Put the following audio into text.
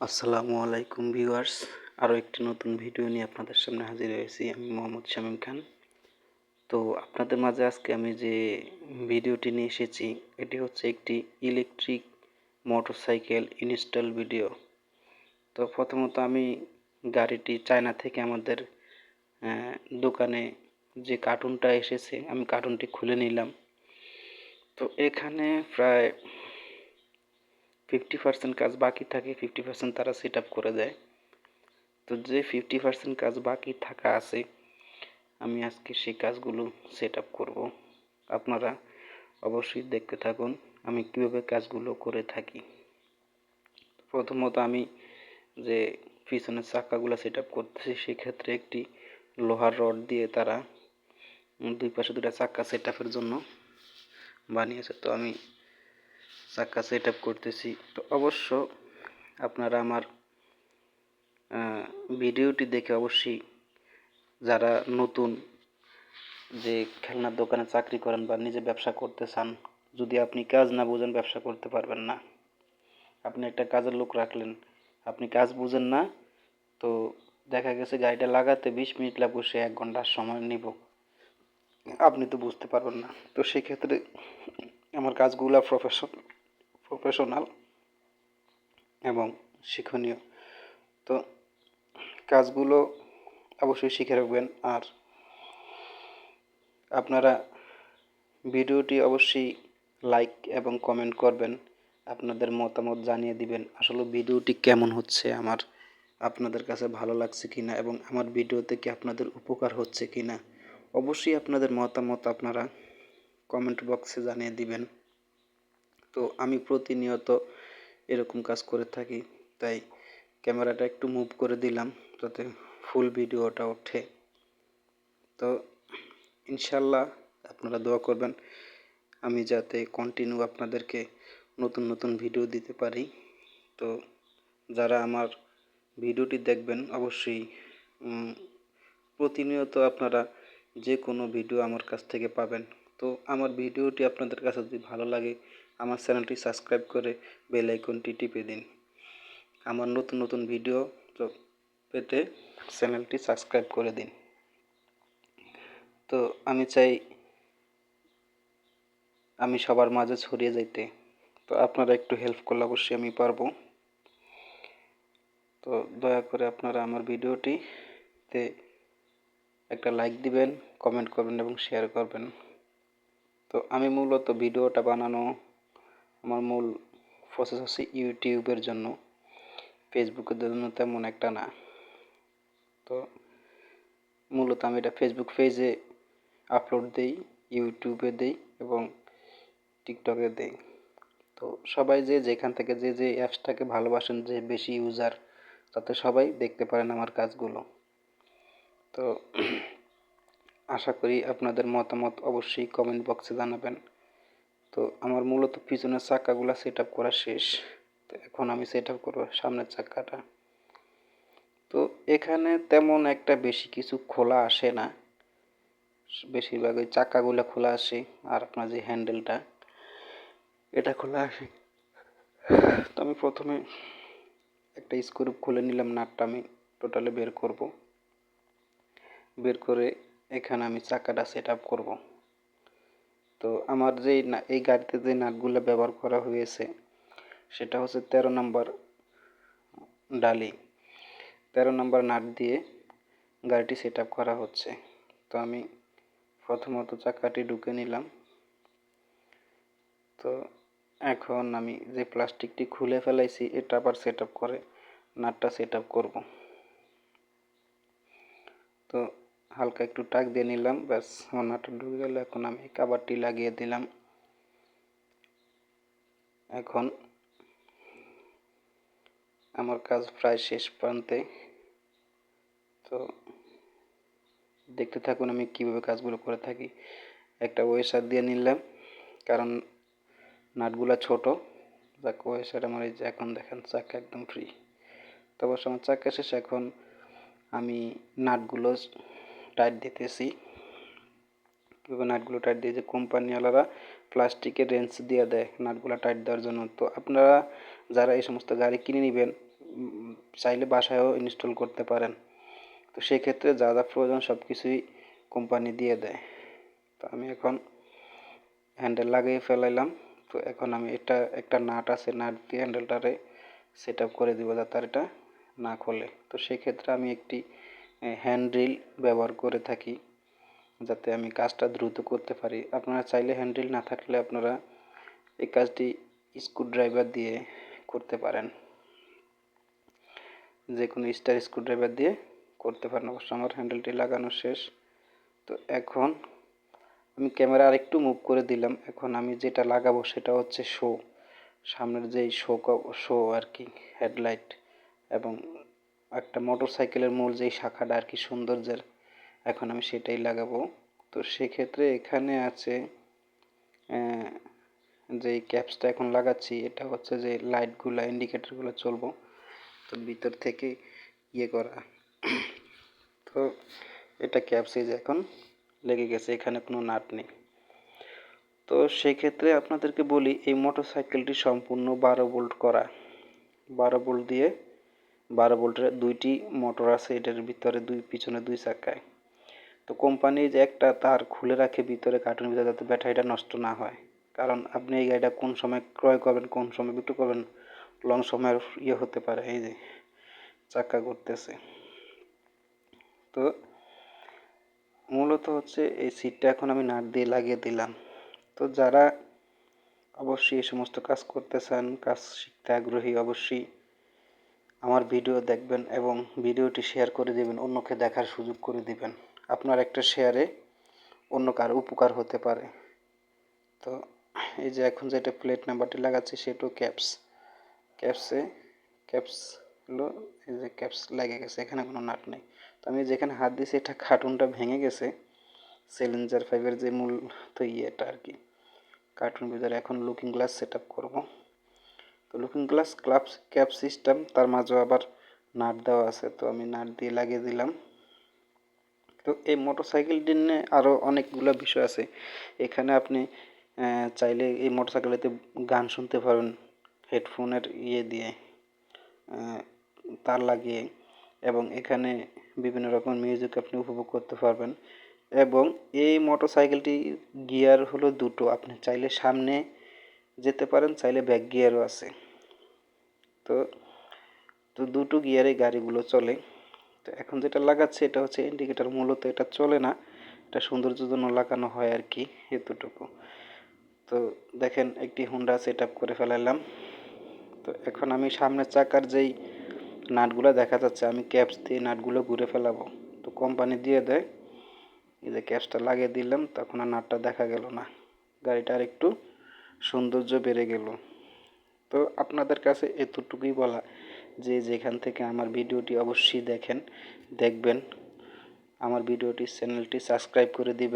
আসসালামু আলাইকুম ভিউয়ার্স। আরও একটি নতুন ভিডিও নিয়ে আপনাদের সামনে হাজির হয়েছি। আমি মোহাম্মদ শামীম খান। তো আপনাদের মাঝে আজকে আমি যে ভিডিওটি নিয়ে এসেছি, এটি হচ্ছে একটি ইলেকট্রিক মোটরসাইকেল ইনস্টল ভিডিও তো প্রথমত আমি গাড়িটি চায়না থেকে আমাদের দোকানে যে কার্টুনটা এসেছে, আমি কার্টুনটি খুলে নিলাম। তো এখানে প্রায় ফিফটি পার্সেন্ট কাজ বাকি থাকে, ফিফটি পার্সেন্ট তারা সেট আপ করে দেয়। তো যে ফিফটি পার্সেন্ট কাজ বাকি থাকা আছে, আমি আজকে সেই কাজগুলো সেট আপ করব। আপনারা অবশ্যই দেখতে থাকুন, আমি কীভাবে কাজগুলো করে থাকি। প্রথমত আমি যে পিছনের চাকাগুলো সেট আপ করতেছি, সেক্ষেত্রে একটি লোহার রড দিয়ে তারা দুই পাশে দুটা চাক্কা সেট আপের জন্য বানিয়েছে। তো আমি চাক্কা সেট আপ করতেছি। তো অবশ্য আপনারা আমার ভিডিওটি দেখে অবশ্যই যারা নতুন যে খেলনার দোকানে চাকরি করেন বা নিজে ব্যবসা করতে চান, যদি আপনি কাজ না বুঝেন, ব্যবসা করতে পারবেন না। আপনি একটা কাজের লোক রাখলেন, আপনি কাজ বুঝেন না, তো দেখা গেছে গাড়িটা লাগাতে বিশ মিনিট লাগবে, সে এক ঘণ্টার সময় নিব। আপনি তো বুঝতে পারবেন না। তো সেক্ষেত্রে আমার কাজগুলো প্রফেশন প্রফেশনাল এবং শিক্ষণীয়। তো কাজগুলো অবশ্যই শিখে রাখবেন আর আপনারা ভিডিওটি অবশ্যই লাইক এবং কমেন্ট করবেন, আপনাদের মতামত জানিয়ে দিবেন, আসলে ভিডিওটি কেমন হচ্ছে, আমার, আপনাদের কাছে ভালো লাগছে কি না এবং আমার ভিডিওতে কি আপনাদের উপকার হচ্ছে কি না অবশ্যই আপনাদের মতামত আপনারা কমেন্ট বক্সে জানিয়ে দিবেন। তো আমি প্রতিনিয়ত এরকম কাজ করে থাকি। তাই ক্যামেরাটা একটু মুভ করে দিলাম যাতে ফুল ভিডিওটা ওঠে। তো ইনশাল্লাহ আপনারা দোয়া করবেন আমি যাতে কন্টিনিউ আপনাদেরকে নতুন নতুন ভিডিও দিতে পারি। তো যারা আমার ভিডিওটি দেখবেন অবশ্যই প্রতিনিয়ত আপনারা যে কোনো ভিডিও আমার কাছ থেকে পাবেন। তো আমার ভিডিওটি আপনাদের কাছে যদি ভালো লাগে আমার চ্যানেলটি সাবস্ক্রাইব করে বেল আইকনটি টিপে দিন। আমার নতুন নতুন ভিডিও পেতে চ্যানেলটি সাবস্ক্রাইব করে দিন। তো আমি চাই আমি সবার মাঝে ছড়িয়ে যাইতে। তো আপনারা একটু হেল্প করলে অবশ্যই আমি পারব। তো দয়া করে আপনারা আমার ভিডিওটিতে একটা লাইক দিবেন কমেন্ট করবেন এবং শেয়ার করবেন। তো আমি মূলত ভিডিওটা বানানো আমার মূল প্রসেস হচ্ছে ইউটিউবের জন্য। ফেসবুকের জন্য তেমন একটা না। তো মূলত আমি এটা ফেসবুক পেজে আপলোড দেই ইউটিউবে দেই এবং টিকটকে দেই। তো সবাই যে যেখান থেকে যে যে অ্যাপসটাকে ভালোবাসেন, যে বেশি ইউজার তাতে সবাই দেখতে পারেন আমার কাজগুলো। তো আশা করি আপনাদের মতামত অবশ্যই কমেন্ট বক্সে জানাবেন। তো আমার মূলত পিছনের চাকাগুলো সেট আপ করা শেষ। তো এখন আমি সেট আপ করব সামনের চাকাটা তো এখানে তেমন একটা বেশি কিছু খোলা আসে না। বেশিরভাগ ওই চাকাগুলো খোলা আসে আর আপনার যে হ্যান্ডেলটা এটা খোলা আসে। তো আমি প্রথমে একটা স্ক্রু খুলে নিলাম নাটটা আমি টোটালি বের করব। বের করে এখানে আমি চাকাটা সেট আপ করব। তো আমার না, এই গাড়িতে যে নাটগুলো ব্যবহার করা হয়েছে, সেটা হচ্ছে তেরো নম্বর ডালি। তেরো নম্বর নাট দিয়ে গাড়িটি সেট করা হচ্ছে। তো আমি প্রথমত চাকাটি ঢুকে নিলাম। তো এখন আমি যে প্লাস্টিকটি খুলে ফেলাইছি, এটা আবার সেট করে নাটটা সেট করব। তো হালকা একটু টাক দিয়ে নিলাম, ব্যাস আমার নাটটা ঢুকে গেল, এখন আমি কাবারটি লাগিয়ে দিলাম। এখন আমার কাজ প্রায় শেষ প্রান্তে। তো দেখতে থাকুন আমি কীভাবে কাজগুলো করে থাকি। একটা ওয়েসার দিয়ে নিলাম, কারণ নাটগুলো ছোট। যাক, ওয়েসার আমার এই যে এখন দেখেন, চাকা একদম ফ্রি তো অবশ্য আমার চাকা শেষ এখন আমি নাটগুলো টাইট দিতেছি। নাটগুলো টাইট দিয়ে যে কোম্পানিওয়ালারা প্লাস্টিকের রেঞ্চ দিয়ে দেয় নাটগুলো টাইট দেওয়ার জন্য। তো আপনারা যারা এই সমস্ত গাড়ি কিনে নেবেন চাইলে বাসায়ও ইনস্টল করতে পারেন। তো সেক্ষেত্রে যা যা প্রয়োজন সব কিছুই কোম্পানি দিয়ে দেয়। তো আমি এখন হ্যান্ডেল লাগিয়ে ফেলাইলাম। তো এখন আমি এটা, একটা নাট আছে, নাট দিয়ে হ্যান্ডেলটারে সেট আপ করে দিব যাতে এটা না খোলে। তো সেক্ষেত্রে আমি একটি হ্যান্ড্রিল ব্যবহার করে থাকি, যাতে আমি কাজটা দ্রুত করতে পারি। আপনারা চাইলে হ্যান্ড্রিল না থাকলে আপনারা এই কাজটি স্ক্রুড্রাইভার দিয়ে করতে পারেন। যে কোনো স্টার স্ক্রুড্রাইভার দিয়ে করতে পারেন, অবশ্য আমার হ্যান্ডেলটি লাগানো শেষ। তো এখন আমি ক্যামেরা আরেকটু মুভ করে দিলাম। এখন আমি যেটা লাগাবো সেটা হচ্ছে শো সামনের যেই শো শো আর কি হেডলাইট এবং একটা মোটর সাইকেলের মূল যেই শাখাটা আর কি সৌন্দর্যের, এখন আমি সেটাই লাগাবো। তো সেক্ষেত্রে এখানে আছে যেই ক্যাপসটা এখন লাগাচ্ছি, এটা হচ্ছে যে লাইটগুলো, ইন্ডিকেটারগুলো চলবো। তো ভিতর থেকে ইয়ে করা। তো এটা ক্যাপসিজ এখন লেগে গেছে, এখানে কোনো নাট নেই। তো সেক্ষেত্রে আপনাদেরকে বলি, এই মোটর সাইকেলটি সম্পূর্ণ বারো বোল্ট করা। বারো বোল্ট দিয়ে বারো বোল্টের দুইটি মোটর আছে, এটার ভিতরে দুই, পিছনে দুই চাকায়। তো কোম্পানি যে একটা তার খুলে রাখে, ভিতরে কার্টুনের ভিতরে যাতে ব্যাটারিটা নষ্ট না হয়। কারণ আপনি এই গাড়িটা কোন সময় ক্রয় করবেন, কোন সময় বিক্রি করবেন লং সময়ের ইয়ে হতে পারে, এই যে চাক্কা করতেছে তো মূলত হচ্ছে এই সিটটা এখন আমি নাট দিয়ে লাগিয়ে দিলাম। তো যারা অবশ্যই এই সমস্ত কাজ করতে চান, কাজ শিখতে আগ্রহী, অবশ্যই আমার ভিডিও দেখবেন এবং ভিডিওটি শেয়ার করে দেবেন, অন্যকে দেখার সুযোগ করে দিবেন। আপনার একটা শেয়ারে অন্য কার উপকার হতে পারে। তো, এই যে এখন যেটা প্লেট নাম্বারটি লাগাচ্ছি সেটাও ক্যাপস ক্যাপসে ক্যাপস হলো, এই যে ক্যাপস লেগে গেছে, এখানে কোনো নাট নেই। তো আমি যেখানে হাত দিয়েছি, এটা কার্টুনটা ভেঙে গেছে সেলেঞ্জার ফাইভের যে মূল তো ইয়েটা আর কি। কার্টুন ভিতরে এখন লুকিং গ্লাস সেট আপ করব। Looking glass club cap system তার মাঝেও আবার নাট দেওয়া আছে, তো আমি নাট দিয়ে লাগিয়ে দিলাম। তো এই মোটর সাইকেলটি নিয়ে আরও অনেকগুলো বিষয় আছে। এখানে আপনি চাইলে এই মোটর সাইকেলেতে গান শুনতে পারবেন হেডফোনের ইয়ে দিয়ে তার লাগিয়ে, এবং এখানে বিভিন্ন রকম মিউজিক আপনি উপভোগ করতে পারবেন। এবং এই মোটর সাইকেলটি গিয়ার হলো দুটো, আপনি চাইলে সামনে যেতে পারেন, চাইলে ব্যাক গিয়ারও আছে। তো তো দুটো গিয়ারে গাড়িগুলো চলে। তো এখন যেটা লাগাচ্ছে এটা হচ্ছে ইন্ডিকেটার মূলত এটা চলে না, এটা সৌন্দর্যের জন্য লাগানো হয় আর কি এতটুকু। তো দেখেন একটি হুন্ডা সেট আপ করে ফেলাইলাম। তো এখন আমি সামনের চাকার যেই নাটগুলো দেখা যাচ্ছে, আমি ক্যাপস দিয়ে নাটগুলো ঘুরে ফেলাবো। তো কোম্পানি দিয়ে দেয়, এই যে ক্যাপসটা লাগিয়ে দিলাম, তখন আর নাটটা দেখা গেল না। গাড়িটা আর একটু সৌন্দর্য বেড়ে গেল। তো আপনাদের কাছে এতটুকুই বলা যে যেখান থেকে আমার ভিডিওটি অবশ্যই দেখেন, দেখবেন। আমার ভিডিওটি চ্যানেলটি সাবস্ক্রাইব করে দিবেন।